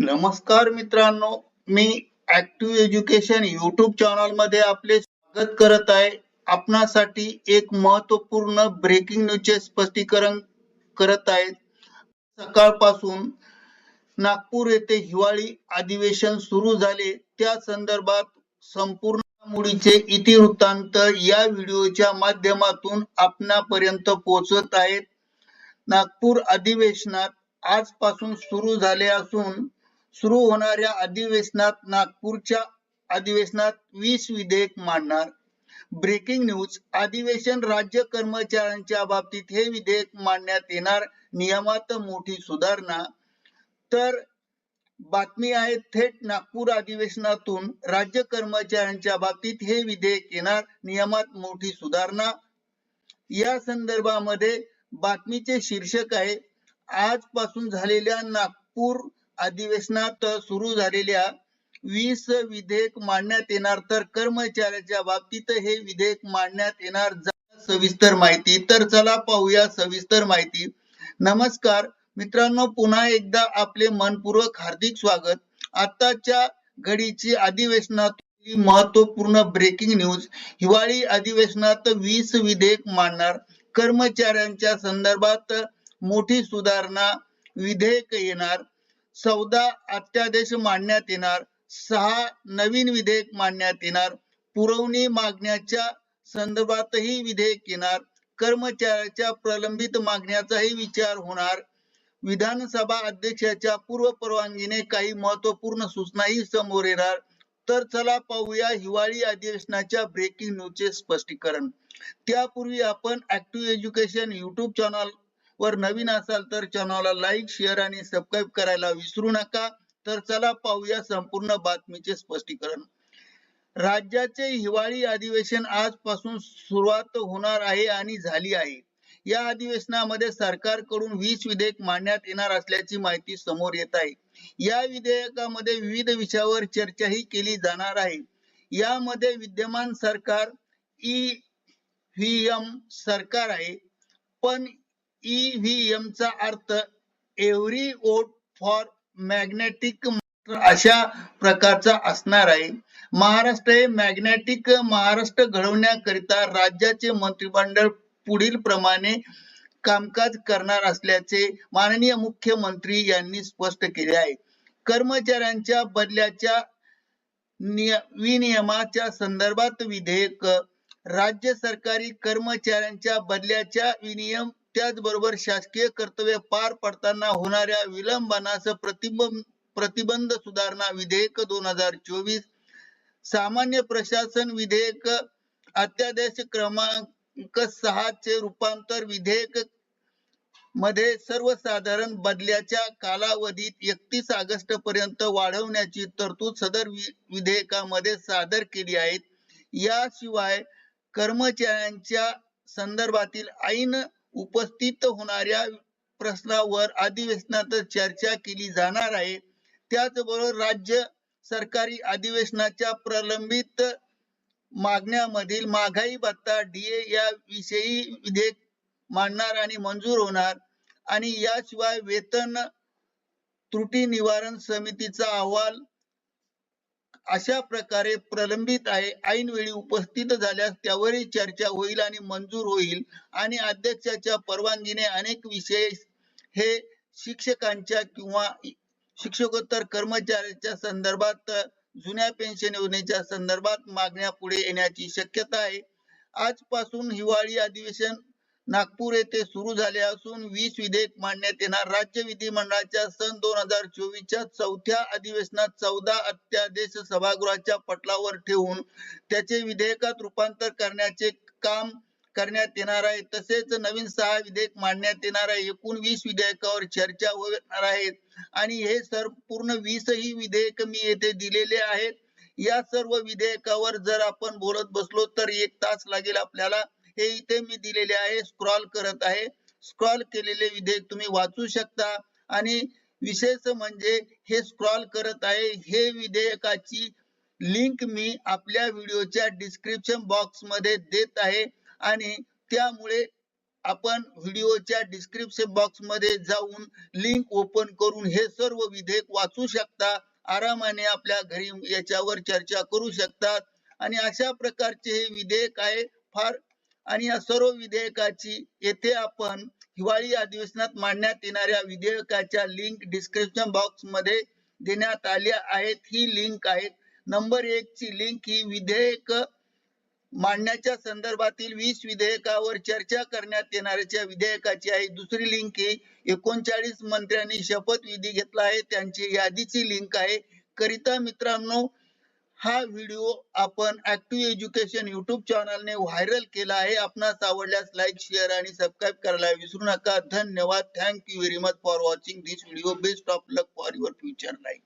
नमस्कार मित्रांनो मी ऍक्टिव्ह एज्युकेशन युट्यूब चॅनलमध्ये आपले स्वागत करत आहे. आपणासाठी एक महत्त्वपूर्ण ब्रेकिंग न्यूजचे स्पष्टीकरण करत आहे. सकाळपासून नागपूर येथे हिवाळी अधिवेशन सुरू झाले. त्या संदर्भात संपूर्ण मुडीचे इतिवृत्तांत या व्हिडिओच्या माध्यमातून आपणापर्यंत पोहोचत आहेत. नागपूर अधिवेशनात आजपासून सुरू झाले असून सुरू होणाऱ्या अधिवेशनात नागपूरच्या अधिवेशनात वीस विधेयक मांडणार. ब्रेकिंग न्यूज अधिवेशन राज्य कर्मचाऱ्यांच्या बाबतीत हे विधेयक मांडण्यात येणार नियमात मोठी सुधारणा. तर बातमी आहे थेट नागपूर अधिवेशनातून राज्य कर्मचाऱ्यांच्या बाबतीत हे विधेयक येणार नियमात मोठी सुधारणा. या संदर्भामध्ये बातमीचे शीर्षक आहे आजपासून झालेल्या नागपूर अधिवेशनात सुरू झालेल्या वीस विधेयक मांडण्यात येणार तर कर्मचाऱ्याच्या बाबतीत हे विधेयक मांडण्यात येणार सविस्तर माहिती. तर चला पाहूया सविस्तर माहिती. नमस्कार. मित्रांनो पुन्हा एकदा आपले मनपूर्वक हार्दिक स्वागत. आताच्या घडीची अधिवेशनात महत्त्वपूर्ण ब्रेकिंग न्यूज हिवाळी अधिवेशनात वीस विधेयक मांडणार. कर्मचाऱ्यांच्या संदर्भात मोठी सुधारणा विधेयक येणार. चौदा अत्यादेश मांडण्यात येणार सहा नवीन विधेयक मांडण्यात येणार पुरवणी मागण्याच्या संदर्भातही विधेयक येणार कर्मचाऱ्याच्या प्रलंबित मागण्याचाही विचार होणार. विधानसभा अध्यक्षाच्या पूर्व परवानगीने काही महत्त्वपूर्ण सूचनाही समोर येणार. तर चला पाहूया हिवाळी अधिवेशनाच्या ब्रेकिंग न्यूजचे स्पष्टीकरण. त्यापूर्वी आपण ऍक्टिव्ह एज्युकेशन युट्यूब चॅनल वर नवीन असाल तर चॅनलला लाईक शेअर आणि सबस्क्राईब करायला विसरू नका. तर चला पाहूया संपूर्ण बातमीचे स्पष्टीकरण. राज्याचे हिवाळी अधिवेशन आजपासून सुरुवात होणार आहे आणि झाली आहे. या अधिवेशनामध्ये सरकारकडून वीस विधेयक मांडण्यात येणार असल्याची माहिती समोर येत आहे. या विधेयकामध्ये विविध विषयावर चर्चाही केली जाणार आहे. यामध्ये विद्यमान सरकार इ व्ही एम सरकार आहे. पण ईव्हीएम चा अर्थ एव्हरी वोट फॉर मॅग्नेटिक अशा प्रकारचा असणार आहे. महाराष्ट्र हे मॅग्नेटिक महाराष्ट्र घडवण्याकरिता राज्याचे मंत्रिमंडळ पुढील प्रमाणे कामकाज करणार असल्याचे माननीय मुख्यमंत्री यांनी स्पष्ट केले आहे. कर्मचाऱ्यांच्या बदल्याच्या निय- विनियमाच्या संदर्भात विधेयक राज्य सरकारी कर्मचाऱ्यांच्या बदल्याच्या विनियम त्याचबरोबर शासकीय कर्तव्य पार पडताना होणाऱ्या विलंबनास प्रतिबंध प्रतिबंध सुधारणा विधेयक दोन हजार चोवीस सामान्य प्रशासन विधेयक अत्यादेश क्रमांक सहा चे रूपांतर विधेयकमध्ये सर्वसाधारण बदल्याच्या कालावधीत एकतीस ऑगस्ट पर्यंत वाढवण्याची तरतूद सदर विधेयकामध्ये सादर केली आहे. याशिवाय कर्मचाऱ्यांच्या संदर्भातील ऐन उपस्थित होणाऱ्या प्रश्नावर अधिवेशनात चर्चा केली जाणार आहे. त्याचबरोबर राज्य सरकारी अधिवेशनाच्या प्रलंबित मागण्यामधील महागाई भत्ता डीए या विषयी विधेयक मांडणार आणि मंजूर होणार आणि याशिवाय वेतन त्रुटी निवारण समितीचा अहवाल अशा प्रकारे प्रलंबित आहे. ऐनवेळी उपस्थित झाल्यास त्यावरही चर्चा होईल आणि मंजूर होईल. आणि अध्यक्षाच्या परवानगीने अनेक विषय हे शिक्षकांच्या किंवा शिक्षकोत्तर कर्मचाऱ्यांच्या संदर्भात जुन्या पेन्शन योजनेच्या संदर्भात मागण्या पुढे येण्याची शक्यता आहे. आजपासून हिवाळी अधिवेशन नागपूर येथे सुरू झाले असून वीस विधेयक मांडण्यात येणार. राज्य विधिमंडळाच्या सन दोन हजार चोवीसच्या चौथ्या अधिवेशनात चौदा अत्यादेश सभागृहाच्या पटलावर ठेवून त्याचे विधेयकात रूपांतर करण्याचे काम करण्यात येणार आहे. तसेच नवीन सहा विधेयक मांडण्यात येणार आहे. एकूण वीस विधेयकावर चर्चा होणार आहे आणि हे सर पूर्ण वीसही विधेयक मी येथे दिलेले आहेत. या सर्व विधेयकावर जर आपण बोलत बसलो तर एक तास लागेल आपल्याला. हे इथे मी दिलेले आहे स्क्रॉल करत आहे. स्क्रॉल केलेले विधेयक तुम्ही वाचू शकता. आणि विशेष म्हणजे हे स्क्रॉल करत आहे हे विधेयकाची लिंक मी आपल्या व्हिडिओच्या डिस्क्रिप्शन बॉक्समध्ये देत आहे. आणि त्यामुळे आपण व्हिडिओच्या डिस्क्रिप्शन बॉक्समध्ये जाऊन लिंक ओपन करून हे सर्व विधेयक वाचू शकता. आरामाने आपल्या घरी याच्यावर चर्चा करू शकतात आणि अशा प्रकारचे हे विधेयक आहे फार आणि या सर्व विधेयकाची येथे आपण हिवाळी अधिवेशनात मांडण्यात येणाऱ्या विधेयकाच्या लिंक डिस्क्रिप्शन बॉक्समध्ये देण्यात आल्या आहेत. ही लिंक आहेत. नंबर एक ची लिंक ही विधेयक मांडण्याच्या संदर्भातील वीस विधेयकावर चर्चा करण्यात येणाऱ्या विधेयकाची आहे. दुसरी लिंक ही एकोणचाळीस मंत्र्यांनी शपथविधी घेतला आहे. त्यांची यादीची लिंक आहे. करिता मित्रांनो हा व्हिडिओ आपण ऍक्टिव्ह एज्युकेशन युट्यूब चॅनलने व्हायरल केला आहे. आपणास आवडल्यास लाईक शेअर आणि सबस्क्राईब करायला विसरू नका. धन्यवाद. Thank you very much for watching this video best of luck for your future life